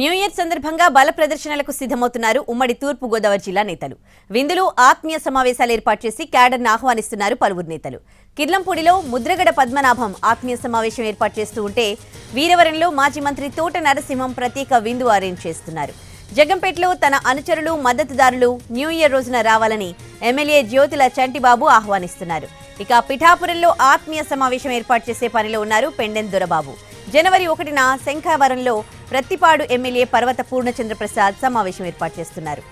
New year సందర్భంగా బల ప్రదర్శనలకు సిద్ధమవుతున్నారు ఉమ్మడి తూర్పు గోదావరి జిల్లా నేతలు. విందులు ఆత్మీయ సమావేశాలు ఏర్పాటు చేసి క్యాడర్ను ఆహ్వానిస్తున్నారు పలువురు నేతలు. కిర్లంపూడిలో ముద్రగడ పద్మనాభం ఆత్మీయ సమావేశం ఏర్పాటు చేస్తూ ఉంటే వీరవరంలో మాజీ మంత్రి తోట నరసింహం ప్రత్యేక విందు అరేంజ్ చేస్తున్నారు. జగంపేటలో తన అనుచరులు మద్దతుదారులు న్యూ ఇయర్ రోజున రావాలని ఎమ్మెల్యే జ్యోతుల చంటిబాబు ఆహ్వానిస్తున్నారు. ఇక పిఠాపురంలో ఆత్మీయ సమావేశం ఏర్పాటు చేసే పనిలో ఉన్నారు పెండెన్ దొరబాబు. జనవరి ఒకటిన శంఖావరంలో ప్రత్తిపాడు ఎమ్మెల్యే పర్వత పూర్ణచంద్ర ప్రసాద్ సమావేశం ఏర్పాటు చేస్తున్నారు.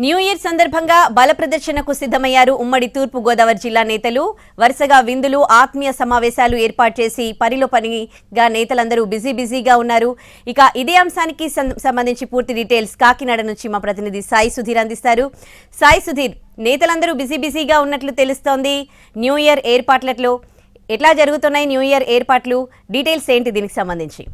న్యూ ఇయర్ సందర్భంగా బల ప్రదర్శనకు సిద్ధమయ్యారు ఉమ్మడి తూర్పు గోదావరి జిల్లా నేతలు. వరుసగా విందులు ఆత్మీయ సమావేశాలు ఏర్పాటు చేసి పనిలో పనిగా నేతలందరూ బిజీ బిజీగా ఉన్నారు. ఇక ఇదే అంశానికి సం- సంబంధించి పూర్తి డీటెయిల్స్ కాకినాడ నుంచి మా ప్రతినిధి సాయి సుధీర్ అందిస్తారు. సాయి సుధీర్ నేతలందరూ బిజీ బిజీగా ఉన్నట్లు తెలుస్తోంది. న్యూ ఇయర్ ఏర్పాట్లలో ఎట్లా జరుగుతున్నాయి న్యూ ఇయర్ ఏర్పాట్లు? డీటెయిల్స్ ఏంటి దీనికి సంబంధించి?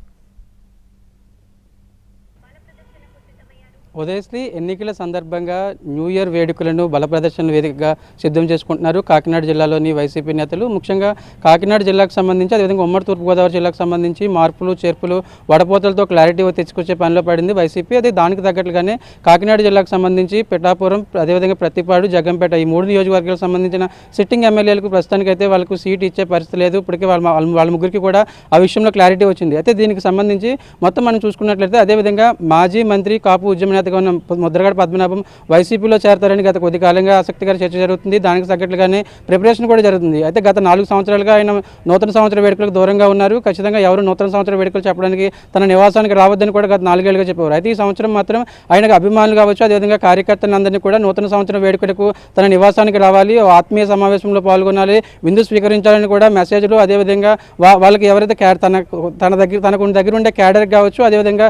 ఉదయశ్రీ ఎన్నికల సందర్భంగా న్యూ ఇయర్ వేడుకలను బల వేదికగా సిద్ధం చేసుకుంటున్నారు కాకినాడ జిల్లాలోని వైసీపీ నేతలు. ముఖ్యంగా కాకినాడ జిల్లాకు సంబంధించి అదేవిధంగా ఉమ్మడి తూర్పుగోదావరి జిల్లాకు సంబంధించి మార్పులు చేర్పులు వడపోతలతో క్లారిటీ తెచ్చుకొచ్చే పనిలో పడింది వైసీపీ. అదే దానికి తగ్గట్లుగానే కాకినాడ జిల్లాకు సంబంధించి పిఠాపురం అదేవిధంగా ప్రతిపాడు జగంపేట ఈ మూడు నియోజకవర్గాలకు సంబంధించిన సిట్టింగ్ ఎమ్మెల్యేలకు ప్రస్తుతానికైతే వాళ్ళకు సీట్ ఇచ్చే పరిస్థితి లేదు. ఇప్పటికే వాళ్ళ వాళ్ళ- వాళ్ళ ముగ్గురికి కూడా ఆ విషయంలో క్లారిటీ వచ్చింది. అయితే దీనికి సంబంధించి మొత్తం మనం చూసుకున్నట్లయితే అదేవిధంగా మాజీ మంత్రి కాపు ఉద్యమ నేతగా ఉన్న ముద్రగడ పద్మనాభం వైసీపీలో చేరతారని గత కొద్ది కాలంగా ఆసక్తికర చర్చ జరుగుతుంది. దానికి తగ్గట్లుగానే ప్రిపరేషన్ కూడా జరుగుతుంది. అయితే గత నాలుగు సంవత్సరాలుగా ఆయన నూతన సంవత్సర వేడుకలకు దూరంగా ఉన్నారు. ఖచ్చితంగా ఎవరు నూతన సంవత్సర వేడుకలు చెప్పడానికి తన నివాసానికి రావద్దని కూడా గత నాలుగేళ్ళుగా చెప్పారు అయితే ఈ సంవత్సరం మాత్రం ఆయనకు అభిమానులు కావచ్చు అదేవిధంగా కార్యకర్తలందరినీ కూడా నూతన సంవత్సరం వేడుకలకు తన నివాసానికి రావాలి. ఓ ఆత్మీయ సమావేశంలో పాల్గొనాలి. విందు స్వీకరించాలని కూడా మెసేజ్లు అదేవిధంగా వాళ్ళకి ఎవరైతే క్యాడ్ తన తన దగ్గర తనకు దగ్గర ఉండే క్యాడర్ కావచ్చు అదేవిధంగా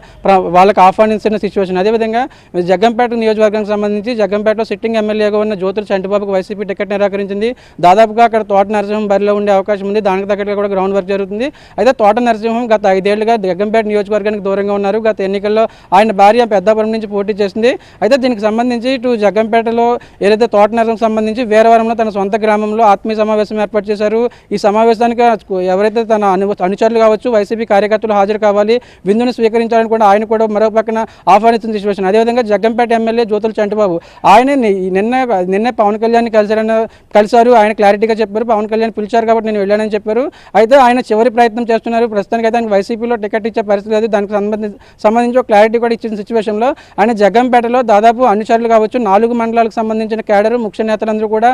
వాళ్ళకి ఆహ్వానించిన సిచ్యువేషన్ అదేవిధంగా జగ్గంపేట నియోజకవర్గానికి సంబంధించి జగ్గంపేటలో సిట్టింగ్ ఎమ్మెల్యేగా ఉన్న జ్యోతుల చంటిబాబుకు వైసీపీ టికెట్ నిరాకరించింది. దాదాపుగా అక్కడ తోట నరసింహం బరిలో ఉండే అవకాశం ఉంది. దానికి తగ్గట్టుగా కూడా గ్రౌండ్ వర్క్ జరుగుతుంది. అయితే తోట నరసింహం గత ఐదేళ్ళుగా జగ్గంపేట నియోజకవర్గానికి దూరంగా ఉన్నారు. గత ఎన్నికల్లో ఆయన భార్య పెద్దాపురం నుంచి పోటీ చేసింది. అయితే దీనికి సంబంధించి ఇటు జగ్గంపేటలో ఏదైతే తోట నరసింహం సంబంధించి వేరవరంలో తన సొంత గ్రామంలో ఆత్మీయ సమావేశం ఏర్పాటు చేశారు. ఈ సమావేశానికి ఎవరైతే తన అను అనుచరులు కావచ్చు వైసీపీ కార్యకర్తలు హాజరు కావాలి విందును స్వీకరించాలని కూడా ఆయన కూడా మరో పక్కన ఆహ్వానిస్తున్న సిచ్యువేషన్ అదేవిధంగా జగ్గంపేట ఎమ్మెల్యే జ్యోతుల చంటిబాబు ఆయన నిన్న నిన్నే పవన్ కళ్యాణ్ కలిసారని కలిశారు ఆయన క్లారిటీగా చెప్పారు పవన్ కళ్యాణ్ పిలిచారు కాబట్టి నేను వెళ్ళానని చెప్పారు. అయితే ఆయన చివరి ప్రయత్నం చేస్తున్నారు. ప్రస్తుతానికి అయితే వైసీపీలో టికెట్ ఇచ్చే పరిస్థితి లేదు. దానికి సంబంధించి సంబంధించి ఒక క్లారిటీ కూడా ఇచ్చిన సిచ్యువేషన్లో ఆయన జగ్గంపేటలో దాదాపు అనుచరులు కావచ్చు నాలుగు మండలాలకు సంబంధించిన కేడరు ముఖ్య నేతలందరూ కూడా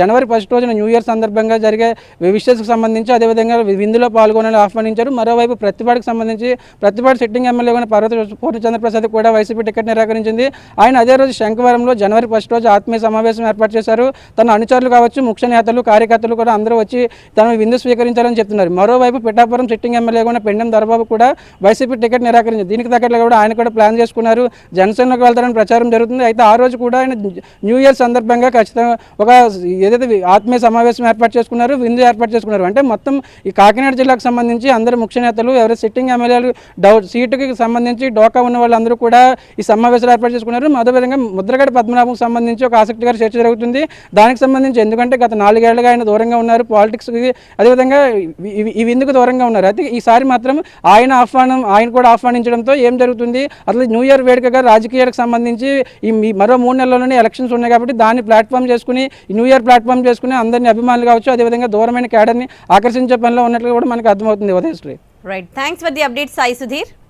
జనవరి ఫస్ట్ రోజున న్యూ ఇయర్ సందర్భంగా జరిగే విషయస్కి సంబంధించి అదేవిధంగా విందులో పాల్గొనాలని ఆహ్వానించారు. మరోవైపు ప్రతిపాడికి సంబంధించి ప్రతిపాడు సిట్టింగ్ ఎమ్మెల్యే కూడా పర్వత పూర్ణచంద్ర చంద్రప్రసాద్ కూడా వైసీపీ టికెట్ నిరాకరించింది. ఆయన అదే రోజు శంకవరంలో జనవరి ఫస్ట్ రోజు ఆత్మీయ సమావేశం ఏర్పాటు చేశారు. తన అనుచరులు కావచ్చు ముఖ్య నేతలు కార్యకర్తలు కూడా అందరూ వచ్చి తన విందు స్వీకరించాలని చెప్తున్నారు. మరోవైపు పిఠాపురం సిట్టింగ్ ఎమ్మెల్యే కూడా పెండెం దర్బాబు కూడా వైసీపీ టికెట్ నిరాకరించింది. దీనికి తగ్గట్లుగా కూడా ఆయన కూడా ప్లాన్ చేసుకున్నారు. జనసేనకు వెళ్తారని ప్రచారం జరుగుతుంది. అయితే ఆ రోజు కూడా ఆయన న్యూ ఇయర్ సందర్భంగా ఖచ్చితంగా ఒక ఏదైతే ఆత్మీయ సమావేశం ఏర్పాటు చేసుకున్నారు విందు ఏర్పాటు చేసుకున్నారు. అంటే మొత్తం ఈ కాకినాడ జిల్లాకు సంబంధించి అందరు ముఖ్య నేతలు ఎవరు సిట్టింగ్ ఎమ్మెల్యేలు డౌట్ సీటుకి సంబంధించి డోకా ఉన్న వాళ్ళందరూ కూడా ఈ సమావేశాలు ఏర్పాటు చేసుకున్నారు. అదేవిధంగా ముద్రగడ పద్మనాభం సంబంధించి ఒక ఆసక్తికర చర్చ జరుగుతుంది. దానికి సంబంధించి ఎందుకంటే గత నాలుగేళ్ళుగా ఆయన దూరంగా ఉన్నారు. పాలిటిక్స్కి అదేవిధంగా ఇవి- ఇవి ఎందుకు దూరంగా ఉన్నారు? అయితే ఈసారి మాత్రం ఆయన ఆహ్వానం ఆయన కూడా ఆహ్వానించడంతో ఏం జరుగుతుంది? అసలు న్యూ ఇయర్ వేడుకగా రాజకీయాలకు సంబంధించి ఈ మరో మూడు నెలల్లోనే ఎలక్షన్స్ ఉన్నాయి కాబట్టి దాన్ని ప్లాట్ఫామ్ చేసుకుని న్యూ ఇయర్ ప్లాట్ఫామ్ చేసుకుని అందరినీ అభిమానులు కావచ్చు అదేవిధంగా దూరమైన క్యాడర్ని ఆకర్షించే పనిలో ఉన్నట్లు కూడా మనకు అర్థమవుతుంది. Udayasri. Right thanks for the update Sai Sudheer